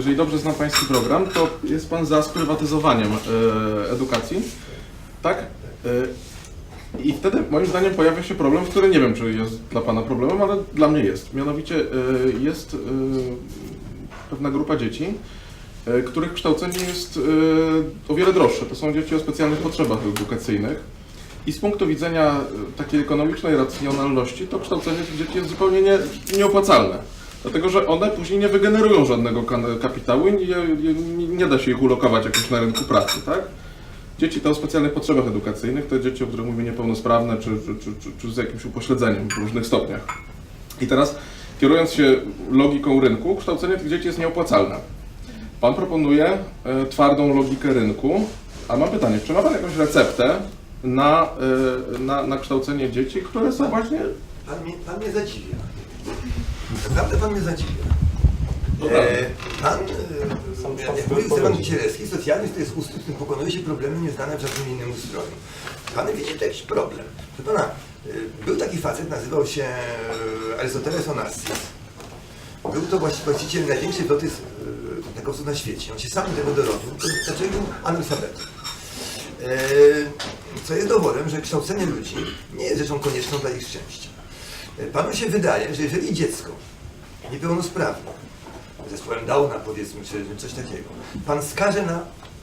jeżeli dobrze znam Pański program, to jest Pan za sprywatyzowaniem e, edukacji, tak? E, I wtedy moim zdaniem pojawia się problem, który nie wiem, czy jest dla Pana problemem, ale dla mnie jest. Mianowicie e, jest pewna grupa dzieci, których kształcenie jest o wiele droższe. To są dzieci o specjalnych potrzebach edukacyjnych. I z punktu widzenia takiej ekonomicznej racjonalności, to kształcenie tych dzieci jest zupełnie nie, nieopłacalne. Dlatego, że one później nie wygenerują żadnego kapitału i nie, nie, nie da się ich ulokować jakoś na rynku pracy, tak? Dzieci te o specjalnych potrzebach edukacyjnych, to dzieci, o których mówię niepełnosprawne, czy, czy, czy, czy, czy z jakimś upośledzeniem w różnych stopniach. I teraz, kierując się logiką rynku, kształcenie tych dzieci jest nieopłacalne. Pan proponuje e, twardą logikę rynku, a mam pytanie, czy ma Pan jakąś receptę na, e, na, na kształcenie dzieci, które są właśnie... Pan mnie, pan mnie zadziwia. Naprawdę pan mnie zadziwia. No tak. E, pan, e, jak mówił Stefan Kisielewski, socjalizm to jest ustrój, w którym pokonuje się problemy nieznane w żadnym innym ustroju. Pan widzi tu jakiś problem. Proszę pana, e, był taki facet, nazywał się e, Arystoteles Onassis. Był to właści- właściciel największej floty e, takowców na świecie. On się sam tego dorobił, znaczy był analfabetą. E, Co jest dowodem, że kształcenie ludzi nie jest rzeczą konieczną dla ich szczęścia. Panu się wydaje, że jeżeli dziecko niepełnosprawne, zespołem Downa powiedzmy, czy coś takiego, pan skaże na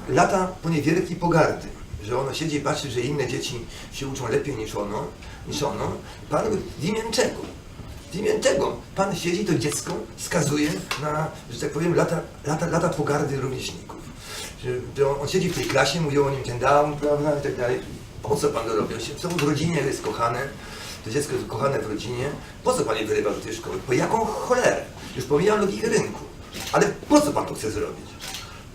lata poniewierki pogardy, że ono siedzi i patrzy, że inne dzieci się uczą lepiej niż ono, niż ono, pan w imię czego? W imię czego pan siedzi, to dziecko skazuje na, że tak powiem, lata, lata, lata pogardy rówieśników. Że, on, on siedzi w tej klasie, mówią o nim ten down, prawda, i tak dalej. Po co pan to robi? On się, w rodzinie jest kochane, to dziecko jest kochane w rodzinie. Po co pan je wyrywa do tej szkoły? Po jaką cholerę? Już pomijam logikę rynku. Ale po co pan to chce zrobić?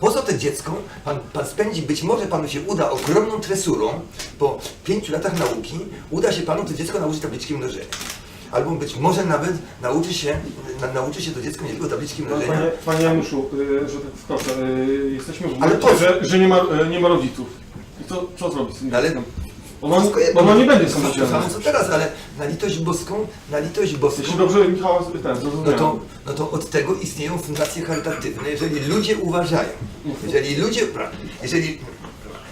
Po co to dziecko pan, pan spędzi, być może panu się uda ogromną tresurą, po pięciu latach nauki, uda się panu to dziecko nauczyć tabliczki mnożenia. Albo być może nawet nauczy się, na, nauczy się to dziecko nie tylko tabliczki No, mnożenia, Panie, panie Januszu, y, że tak wskoczę, y, jesteśmy w Ale momencie, co? że, że nie, ma, y, nie ma rodziców. I co, co zrobić z tym No ale- dzieckiem? Wszystko jedno. ono nie będzie To samo samodzielne. co teraz, ale na litość boską, na litość boską, Jeśli dobrze Michała ten no zrozumiałem. to, no to od tego istnieją fundacje charytatywne, jeżeli ludzie uważają, jeżeli ludzie, pra- jeżeli,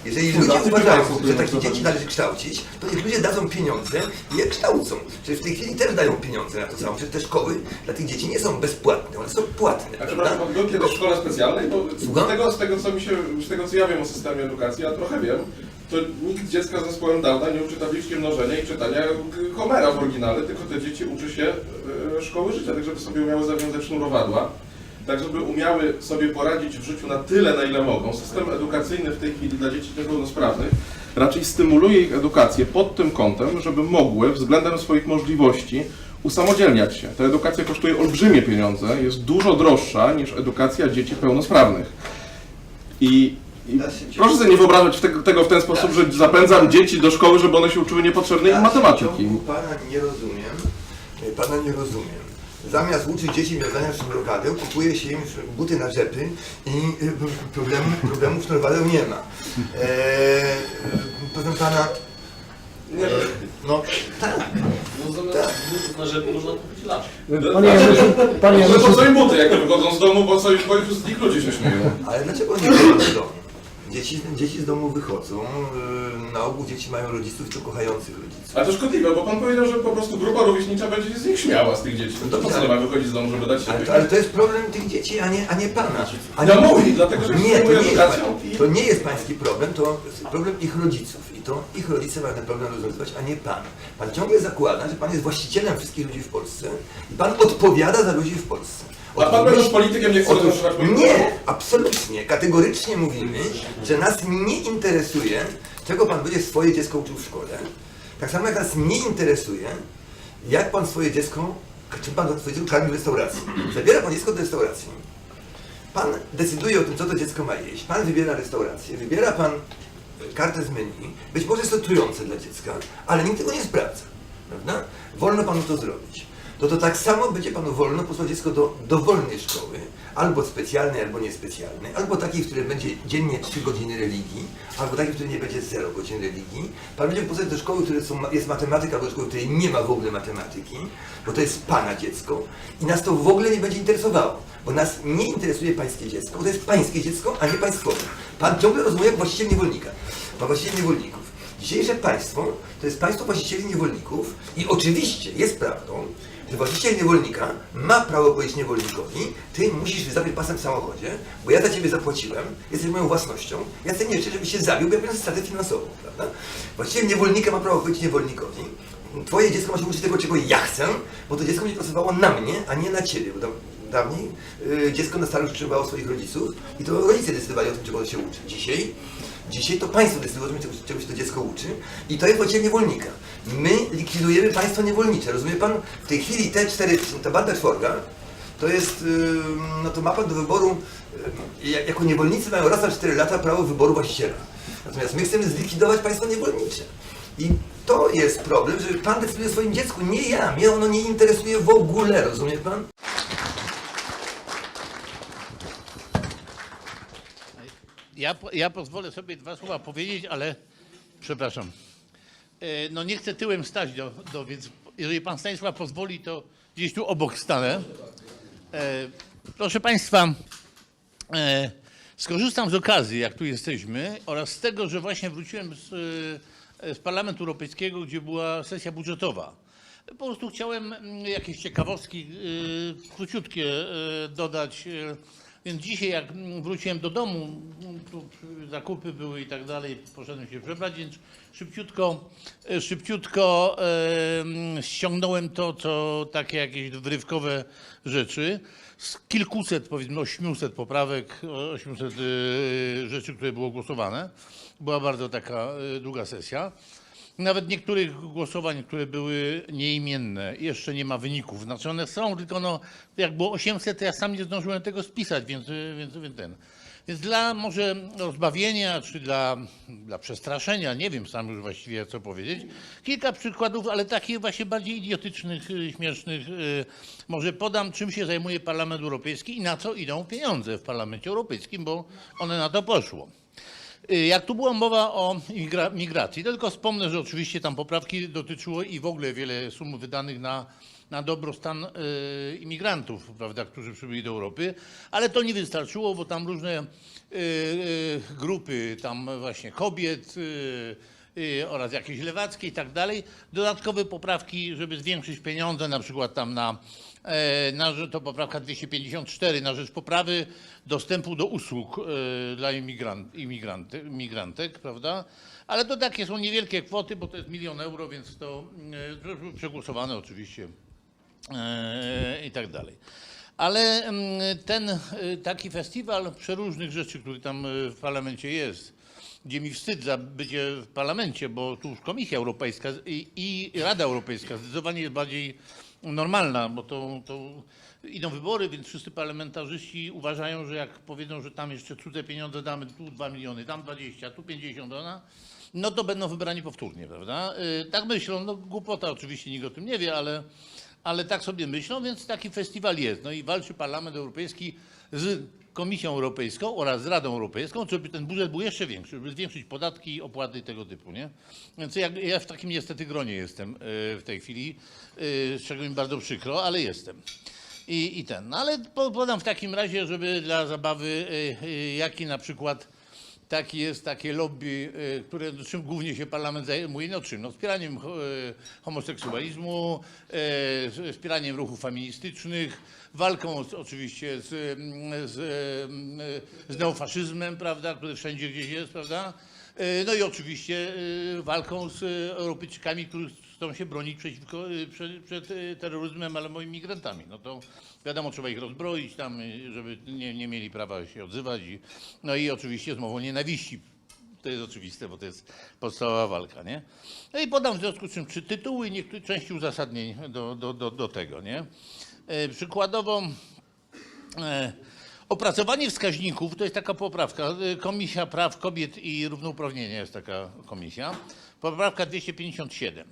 jeżeli ludzie Fundacje uważają, finansowe, że takie dzieci należy kształcić, to niech ludzie dadzą pieniądze i je kształcą. Przecież w tej chwili też dają pieniądze na to samo. Przecież te szkoły dla tych dzieci nie są bezpłatne, one są płatne, A prawda? przepraszam, pan był kiedyś w szkole specjalnej, bo Słucham? z tego, z, tego, co mi się, z tego co ja wiem o systemie edukacji, a trochę wiem, to nikt dziecka z zespołem Downa nie uczy tabliczki mnożenia i czytania Homera w oryginale, tylko te dzieci uczy się e, szkoły życia, tak żeby sobie umiały zawiązać sznurowadła, tak żeby umiały sobie poradzić w życiu na tyle, na ile mogą. System edukacyjny w tej chwili dla dzieci niepełnosprawnych raczej stymuluje ich edukację pod tym kątem, żeby mogły względem swoich możliwości usamodzielniać się. Ta edukacja kosztuje olbrzymie pieniądze, jest dużo droższa niż edukacja dzieci pełnosprawnych. I, i proszę sobie nie wyobrażać tego, tego w ten sposób, że zapędzam dzieci do szkoły, żeby one się uczyły niepotrzebnej im matematyki. Pana nie rozumiem, e, pana nie rozumiem. Zamiast uczyć dzieci wiązania sznurowadeł, kupuje się im buty na rzepy i e, problemu, problemu sznurowadeł nie ma. Eee, proszę pana, Nie, no tak, No zamiast butów na rzepy można kupić laczki. Panie Januszu, panie Ale po Januszu, co im buty, jak wychodzą z domu, bo co bo już z nich ludzie się śmieją. ale dlaczego nie wychodzą z domu? Dzieci, dzieci z domu wychodzą, e, na ogół dzieci mają rodziców, to kochających rodziców. Ale to szkodliwe, bo pan powiedział, że po prostu grupa rówieśnicza będzie się z nich śmiała, z tych dzieci. To po co nie ma wychodzić z domu, żeby dać się Ale to, ale to jest problem tych dzieci, a nie, a nie pana. A Ja nie mój, dlatego, że się nie, to zajmuję nie, jest, edukacją to nie jest pański problem, to jest problem ich rodziców. I to ich rodzice mają ten problem rozwiązywać, a nie pan. Pan ciągle zakłada, że pan jest właścicielem wszystkich ludzi w Polsce i pan odpowiada za ludzi w Polsce. A pan będąc politykiem nie chce Otóż? Nie, absolutnie, kategorycznie mówimy, że nas nie interesuje, czego pan będzie swoje dziecko uczył w szkole. Tak samo jak nas nie interesuje, jak pan swoje dziecko, czym pan swoje dziecko karmi w restauracji. Zabiera pan dziecko do restauracji. Pan decyduje o tym, co to dziecko ma jeść. Pan wybiera restaurację, wybiera pan e, kartę z menu. Być może jest to trujące dla dziecka, ale nikt tego nie sprawdza. Prawda? Wolno panu to zrobić. No to tak samo będzie panu wolno posłać dziecko do dowolnej szkoły, albo specjalnej, albo niespecjalnej, albo takiej, w której będzie dziennie 3 godziny religii, albo takiej, w której nie będzie 0 godzin religii. Pan będzie posłać do szkoły, w której są, jest matematyka, albo do szkoły, w której nie ma w ogóle matematyki, bo to jest pana dziecko i nas to w ogóle nie będzie interesowało. Bo nas nie interesuje pańskie dziecko, bo to jest pańskie dziecko, a nie państwowe. Pan ciągle rozumie jak właściciel niewolnika. Właściciel niewolników. Dzisiejsze państwo to jest państwo właścicieli niewolników i oczywiście jest prawdą, właściciel niewolnika ma prawo powiedzieć niewolnikowi, ty musisz zabrać pasem w samochodzie, bo ja za ciebie zapłaciłem, jesteś moją własnością, ja chcę nie życzę, żebyś się zabił, bo ja biorę stratę finansową, prawda? Właściciel niewolnika ma prawo powiedzieć niewolnikowi, twoje dziecko ma się uczyć tego, czego ja chcę, bo to dziecko będzie pracowało na mnie, a nie na ciebie, bo da- dawniej y, dziecko na starość utrzymywało swoich rodziców i to rodzice decydowali o tym, czego się uczy. Dzisiaj Dzisiaj to państwo decyduje o tym, czego- czegoś to dziecko uczy i to jest właściwie niewolnika. My likwidujemy państwo niewolnicze. Rozumie pan? W tej chwili te cztery, ta banda czworga, to jest, no to ma pan do wyboru, ja- jako niewolnicy mają raz na 4 lata prawo wyboru właściciela. Natomiast my chcemy zlikwidować państwo niewolnicze. I to jest problem, że pan decyduje o swoim dziecku, nie ja. Mnie ono nie interesuje w ogóle, rozumie pan? Ja, ja pozwolę sobie dwa słowa powiedzieć, ale przepraszam. E, No nie chcę tyłem stać, do, do, więc jeżeli pan Stanisław pozwoli, to gdzieś tu obok stanę. E, Proszę państwa, e, skorzystam z okazji, jak tu jesteśmy, oraz z tego, że właśnie wróciłem z, z Parlamentu Europejskiego, gdzie była sesja budżetowa. Po prostu chciałem mm, jakieś ciekawostki króciutkie dodać. Więc dzisiaj, jak wróciłem do domu, zakupy były i tak dalej, poszedłem się przebrać, więc szybciutko, e, szybciutko e, ściągnąłem to, co takie jakieś wrywkowe rzeczy z kilkuset, powiedzmy 800 poprawek, 800 e, rzeczy, które było głosowane. Była bardzo taka długa sesja. Nawet niektórych głosowań, które były nieimienne, jeszcze nie ma wyników. Znaczy one są, tylko no, jak było 800, to ja sam nie zdążyłem tego spisać, więc, więc, więc ten. Więc dla może rozbawienia, czy dla, dla przestraszenia, nie wiem sam już właściwie co powiedzieć, kilka przykładów, ale takich właśnie bardziej idiotycznych, y, śmiesznych. y, Może podam, czym się zajmuje Parlament Europejski i na co idą pieniądze w Parlamencie Europejskim, bo one na to poszło. Y, Jak tu była mowa o migra- migracji, tylko wspomnę, że oczywiście tam poprawki dotyczyło i w ogóle wiele sum wydanych na, na dobrostan y, imigrantów, prawda, którzy przybyli do Europy, ale to nie wystarczyło, bo tam różne y, y, grupy, tam właśnie kobiet, y, oraz jakieś lewackie i tak dalej. Dodatkowe poprawki, żeby zwiększyć pieniądze, na przykład tam na, e, na to poprawka 254 na rzecz poprawy dostępu do usług e, dla imigrant, imigrantek, prawda? Ale to takie są niewielkie kwoty, bo to jest milion euro, więc to e, przegłosowane oczywiście i tak dalej. Ale mm, ten taki festiwal przeróżnych rzeczy, który tam w parlamencie jest, gdzie mi wstyd za bycie w parlamencie, bo tu już Komisja Europejska i, i Rada Europejska zdecydowanie jest bardziej normalna, bo to, to idą wybory, więc wszyscy parlamentarzyści uważają, że jak powiedzą, że tam jeszcze cudze pieniądze damy, tu 2 miliony, tam 20, tu 50, ona, no to będą wybrani powtórnie, prawda? Y, Tak myślą, no głupota oczywiście, nikt o tym nie wie, ale, ale tak sobie myślą, więc taki festiwal jest. No i walczy Parlament Europejski z Komisją Europejską oraz Radą Europejską, żeby ten budżet był jeszcze większy, żeby zwiększyć podatki, opłaty i tego typu, nie? Więc ja, ja w takim niestety gronie jestem y, w tej chwili, y, z czego mi bardzo przykro, ale jestem. I, i ten. No ale po- podam w takim razie, żeby dla zabawy, y, jaki na przykład taki jest takie lobby, y, które no, czym głównie się parlament zajmuje, no czym? No, wspieraniem y, homoseksualizmu, y, wspieraniem ruchów feministycznych, walką z, oczywiście z, mm, z, y, z neofaszyzmem, prawda, który wszędzie gdzieś jest, prawda? No i oczywiście walką z Europejczykami, którzy chcą się bronić y, przed, przed y, terroryzmem albo imigrantami. No to wiadomo, trzeba ich rozbroić tam, y, żeby nie, nie mieli prawa się odzywać. I, no i oczywiście z mową nienawiści. To jest oczywiste, bo to jest podstawowa walka, nie? No i podam w związku z czym trzy tytuły, niektóre części uzasadnień do, do, do, do tego, nie? E, Przykładowo E, Opracowanie wskaźników to jest taka poprawka. e, Komisja Praw Kobiet i Równouprawnienia jest taka komisja. Poprawka 257.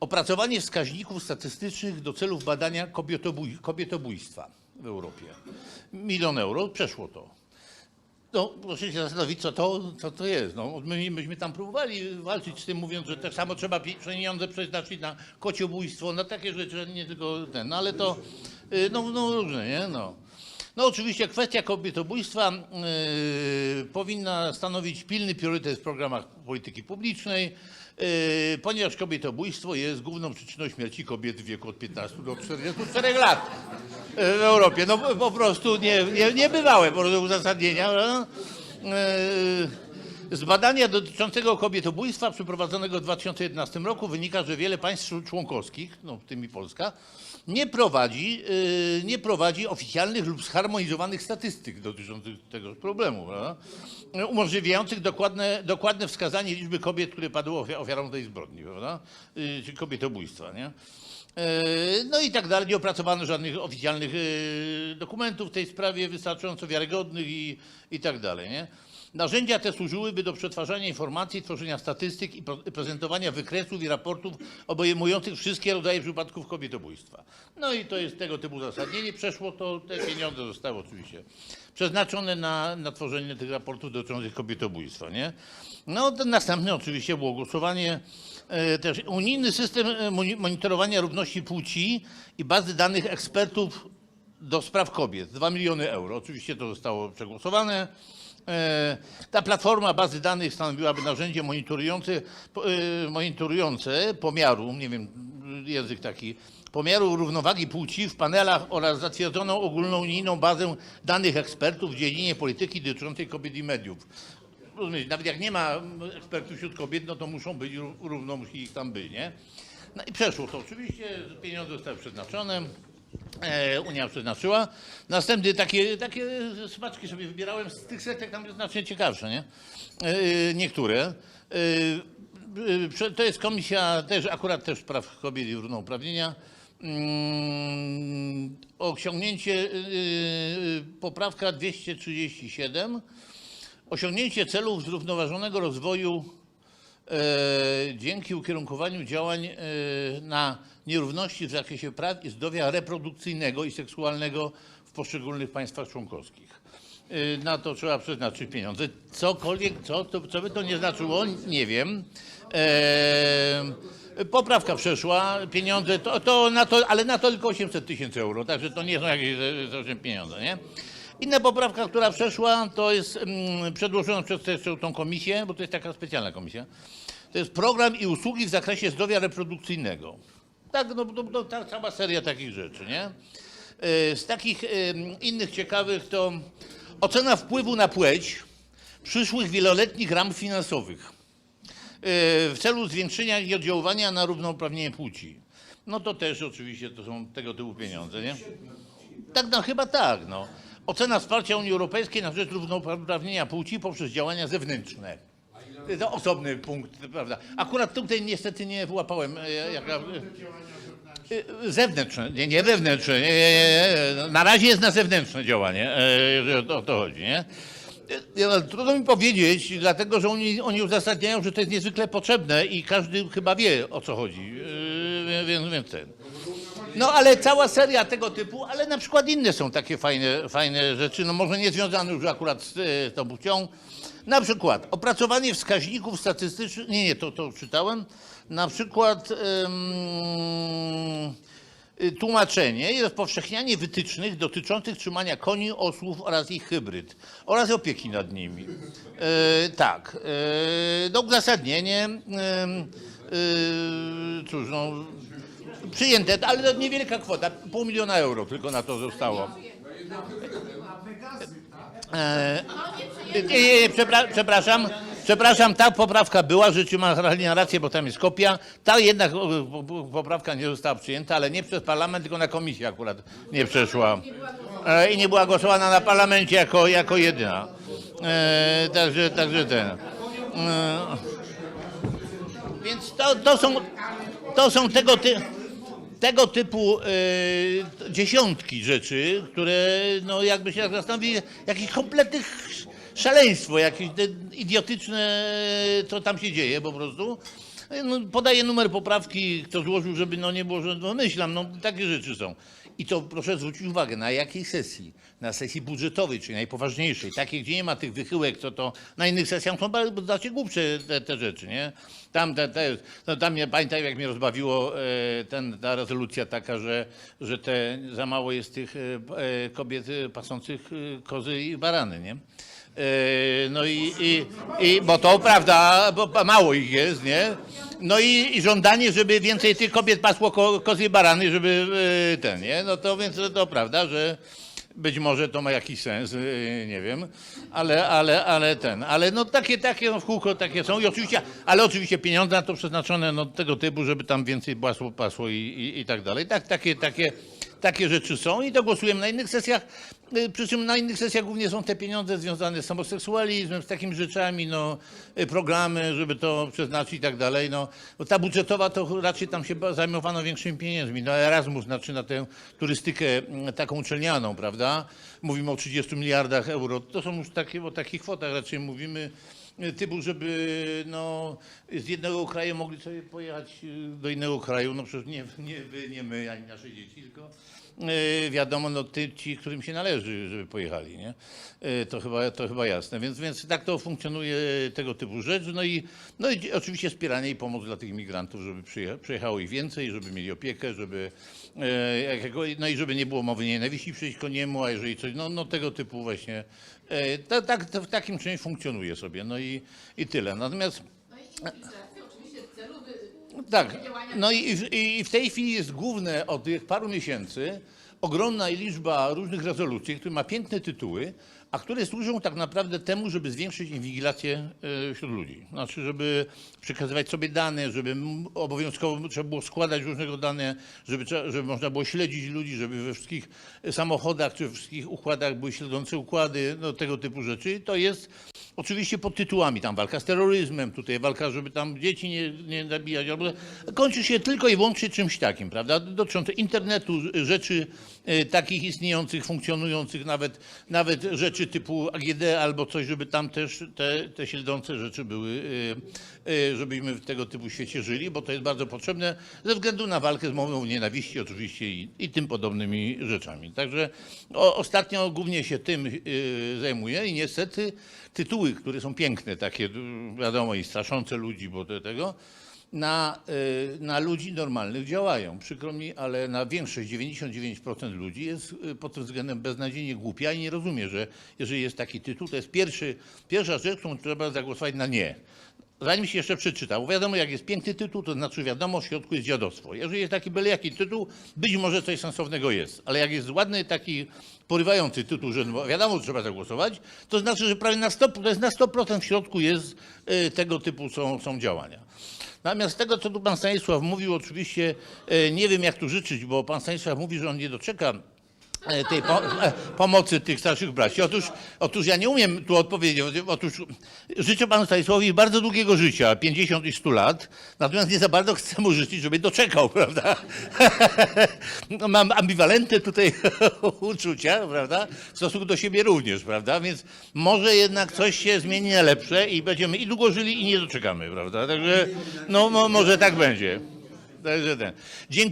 Opracowanie wskaźników statystycznych do celów badania kobietobój, kobietobójstwa w Europie. Milion euro, przeszło to. No, proszę się zastanowić, co to, co to jest. No, my, myśmy tam próbowali walczyć z tym, mówiąc, że tak samo trzeba pi- pieniądze przeznaczyć na kociobójstwo, na takie rzeczy, nie tylko ten, no ale to, y, no, no różne, nie? No. No oczywiście kwestia kobietobójstwa yy, powinna stanowić pilny priorytet w programach polityki publicznej, yy, ponieważ kobietobójstwo jest główną przyczyną śmierci kobiet w wieku od 15 do 44 lat yy, w Europie. No po- prostu nie, nie, niebywałe po prostu uzasadnienia. prawda? Yy, z badania dotyczącego kobietobójstwa przeprowadzonego w 2011 roku wynika, że wiele państw członkowskich, no w tym i Polska, nie prowadzi, yy, nie prowadzi oficjalnych lub zharmonizowanych statystyk dotyczących tego problemu, prawda? Umożliwiających dokładne, dokładne wskazanie liczby kobiet, które padły ofia- ofiarą tej zbrodni, prawda? Yy, kobietobójstwa. Nie? Yy, No i tak dalej. Nie opracowano żadnych oficjalnych yy, dokumentów w tej sprawie, wystarczająco wiarygodnych i, i tak dalej. Nie? Narzędzia te służyłyby do przetwarzania informacji, tworzenia statystyk i prezentowania wykresów i raportów obejmujących wszystkie rodzaje przypadków kobietobójstwa. No i to jest tego typu uzasadnienie. Przeszło to, te pieniądze zostały oczywiście przeznaczone na, na tworzenie tych raportów dotyczących kobietobójstwa. Nie? No następne oczywiście było głosowanie e, też unijny system e, moni- monitorowania równości płci i bazy danych ekspertów do spraw kobiet. 2 miliony euro. Oczywiście to zostało przegłosowane. E, Ta platforma bazy danych stanowiłaby narzędzie monitorujące, e, monitorujące pomiaru, nie wiem, język taki, pomiaru równowagi płci w panelach oraz zatwierdzoną ogólną unijną bazę danych ekspertów w dziedzinie polityki dotyczącej kobiet i mediów. Rozumiecie, nawet jak nie ma ekspertów wśród kobiet, no to muszą być ró- równo, musi ich tam być, nie? No i przeszło to oczywiście, pieniądze zostały przeznaczone. E, Unia przeznaczyła. Następnie takie, takie smaczki sobie wybierałem z tych setek, tam jest znacznie ciekawsze, nie? E, Niektóre. E, To jest komisja też, akurat też praw kobiet i równouprawnienia. Mm, Osiągnięcie, poprawka 237. Osiągnięcie celów zrównoważonego rozwoju dzięki ukierunkowaniu działań e, na nierówności w zakresie praw i zdrowia reprodukcyjnego i seksualnego w poszczególnych państwach członkowskich. E, na to trzeba przeznaczyć pieniądze. Cokolwiek, co, to, co by to nie znaczyło, nie wiem. E, poprawka przeszła, pieniądze, to, to na to, ale na to tylko 800 tysięcy euro, także to nie są jakieś e, pieniądze, nie? Inna poprawka, która przeszła, to jest mm, przedłożona przez tą komisję, bo to jest taka specjalna komisja. To jest program i usługi w zakresie zdrowia reprodukcyjnego. Tak, no, no, no ta cała seria takich rzeczy, nie? E, Z takich innych ciekawych to ocena wpływu na płeć przyszłych wieloletnich ram finansowych e, w celu zwiększenia ich oddziaływania na równouprawnienie płci. No to też oczywiście to są tego typu pieniądze, nie? Tak, no chyba tak, no. Ocena wsparcia Unii Europejskiej na rzecz równouprawnienia płci poprzez działania zewnętrzne. To osobny punkt, prawda. Akurat tutaj niestety nie wyłapałem. e, Jaka, e, e, zewnętrzne, nie, nie wewnętrzne. Nie, nie, nie, nie. Na razie jest na zewnętrzne działanie, e, jeżeli o to chodzi, nie? E, Trudno mi powiedzieć, dlatego że oni, oni uzasadniają, że to jest niezwykle potrzebne i każdy chyba wie o co chodzi. E, Więc, więc ten. No ale cała seria tego typu, ale na przykład inne są takie fajne, fajne rzeczy, no może nie związane już akurat z, z tą płcią. Na przykład opracowanie wskaźników statystycznych, nie, nie, to, to czytałem. Na przykład em, y, tłumaczenie i rozpowszechnianie wytycznych dotyczących trzymania koni, osłów oraz ich hybryd oraz opieki nad nimi. E, tak, e, no uzasadnienie, em, e, cóż, no, przyjęte, ale to niewielka kwota, pół miliona euro tylko na to zostało. E, nie, nie, przepra- przepraszam, przepraszam, ta poprawka była, rzeczy ma rację, bo tam jest kopia. Ta jednak poprawka nie została przyjęta, ale nie przez parlament, tylko na komisji akurat nie przeszła. E, I nie była głosowana na parlamencie jako, jako jedyna. E, także, także ten. E, więc to, to są, to są tego, ty, tego typu e, dziesiątki rzeczy, które no jakby się tak zastanowi, jakieś kompletne ch- szaleństwo, jakieś idiotyczne, co tam się dzieje po prostu. No, podaję numer poprawki, kto złożył, żeby no nie było, że no myślam, no takie rzeczy są. I to proszę zwrócić uwagę, na jakiej sesji? Na sesji budżetowej, czyli najpoważniejszej, takiej, gdzie nie ma tych wychyłek, co to na innych sesjach są bardzo znacznie głupsze te, te rzeczy, nie? Tam, te, te, no tam mnie, pamiętam jak mnie rozbawiło e, ten, ta rezolucja taka, że, że te, za mało jest tych e, e, kobiet pasących kozy i barany, nie? No i, i, i bo to prawda, bo mało ich jest, nie? No i, i żądanie, żeby więcej tych kobiet pasło ko, kozy i barany, żeby ten, nie? No to więc to prawda, że być może to ma jakiś sens, e, nie wiem, ale, ale, ale ten, ale no takie, takie no w kółko takie są i oczywiście, ale oczywiście pieniądze na to przeznaczone no tego typu, żeby tam więcej pasło, pasło i, i, i tak dalej. Tak, takie, takie, takie rzeczy są i to głosujemy na innych sesjach, y, przy czym na innych sesjach głównie są te pieniądze związane z homoseksualizmem, z takimi rzeczami, no, y, programy, żeby to przeznaczyć i tak dalej. No, bo ta budżetowa to raczej tam się zajmowano większymi pieniędzmi. No, Erasmus znaczy na tę turystykę mm, taką uczelnianą, prawda? Mówimy o 30 miliardach euro. To są już takie, o takich kwotach raczej mówimy typu, żeby no, z jednego kraju mogli sobie pojechać y, do innego kraju, no przecież nie, nie wy, nie my, ani nasze dzieci, tylko wiadomo, no ty, ci, którym się należy, żeby pojechali, nie? Y, To chyba, to chyba jasne, więc, więc tak to funkcjonuje tego typu rzecz, no i, no i oczywiście wspieranie i pomoc dla tych imigrantów, żeby przyjecha, przyjechało ich więcej, żeby mieli opiekę, żeby, jakiego, no i żeby nie było mowy nienawiści przeciwko niemu, a jeżeli coś, no, no tego typu właśnie, e, ta, tak, to w takim czymś funkcjonuje sobie, no i, i tyle. Natomiast No i tak, no i, w- i w tej chwili jest główne od tych paru miesięcy ogromna liczba różnych rezolucji, które ma piękne tytuły, a które służą tak naprawdę temu, żeby zwiększyć inwigilację e, wśród ludzi. Znaczy, żeby przekazywać sobie dane, żeby obowiązkowo trzeba było składać różnego dane, żeby, żeby można było śledzić ludzi, żeby we wszystkich samochodach czy we wszystkich układach były śledzące układy, no tego typu rzeczy. To jest oczywiście pod tytułami tam walka z terroryzmem, tutaj walka, żeby tam dzieci nie, nie zabijać, albo kończy się tylko i wyłącznie czymś takim, prawda, dotyczące internetu, rzeczy e, takich istniejących, funkcjonujących, nawet, nawet rzeczy typu AGD albo coś, żeby tam też te, te śledzące rzeczy były, e, e, żebyśmy w tego typu świecie żyli, bo to jest bardzo potrzebne ze względu na walkę z mową nienawiści oczywiście i, i tym podobnymi rzeczami. Także o, ostatnio głównie się tym e, zajmuję i niestety tytuły, które są piękne, takie y, wiadomo i straszące ludzi, bo do tego, na, y, na ludzi normalnych działają. Przykro mi, ale na większość, 99% ludzi jest y, pod tym względem beznadziejnie głupia i nie rozumie, że jeżeli jest taki tytuł, to jest pierwszy, pierwsza rzecz, którą trzeba zagłosować na nie. Zanim się jeszcze przeczyta, bo wiadomo, jak jest piękny tytuł, to znaczy wiadomo, w środku jest dziadostwo. Jeżeli jest taki byle jaki tytuł, być może coś sensownego jest, ale jak jest ładny taki porywający tytuł, że no wiadomo, że trzeba zagłosować, to znaczy, że prawie na 100, to jest na 100% w środku jest y, tego typu są, są działania. Natomiast tego, co tu pan Stanisław mówił, oczywiście y, nie wiem, jak tu życzyć, bo pan Stanisław mówi, że on nie doczeka tej po, e, pomocy tych starszych braci. Otóż, otóż ja nie umiem tu odpowiedzieć. Otóż życzę panu Stanisławowi bardzo długiego życia, 50 i 100 lat, natomiast nie za bardzo chcę mu życzyć, żeby doczekał, prawda? No, Mam ambiwalentne tutaj uczucia, prawda? W stosunku do siebie również, prawda? Więc może jednak coś się zmieni na lepsze i będziemy i długo żyli i nie doczekamy, prawda? Także no mo, może tak będzie. Także ten. Dziękuję.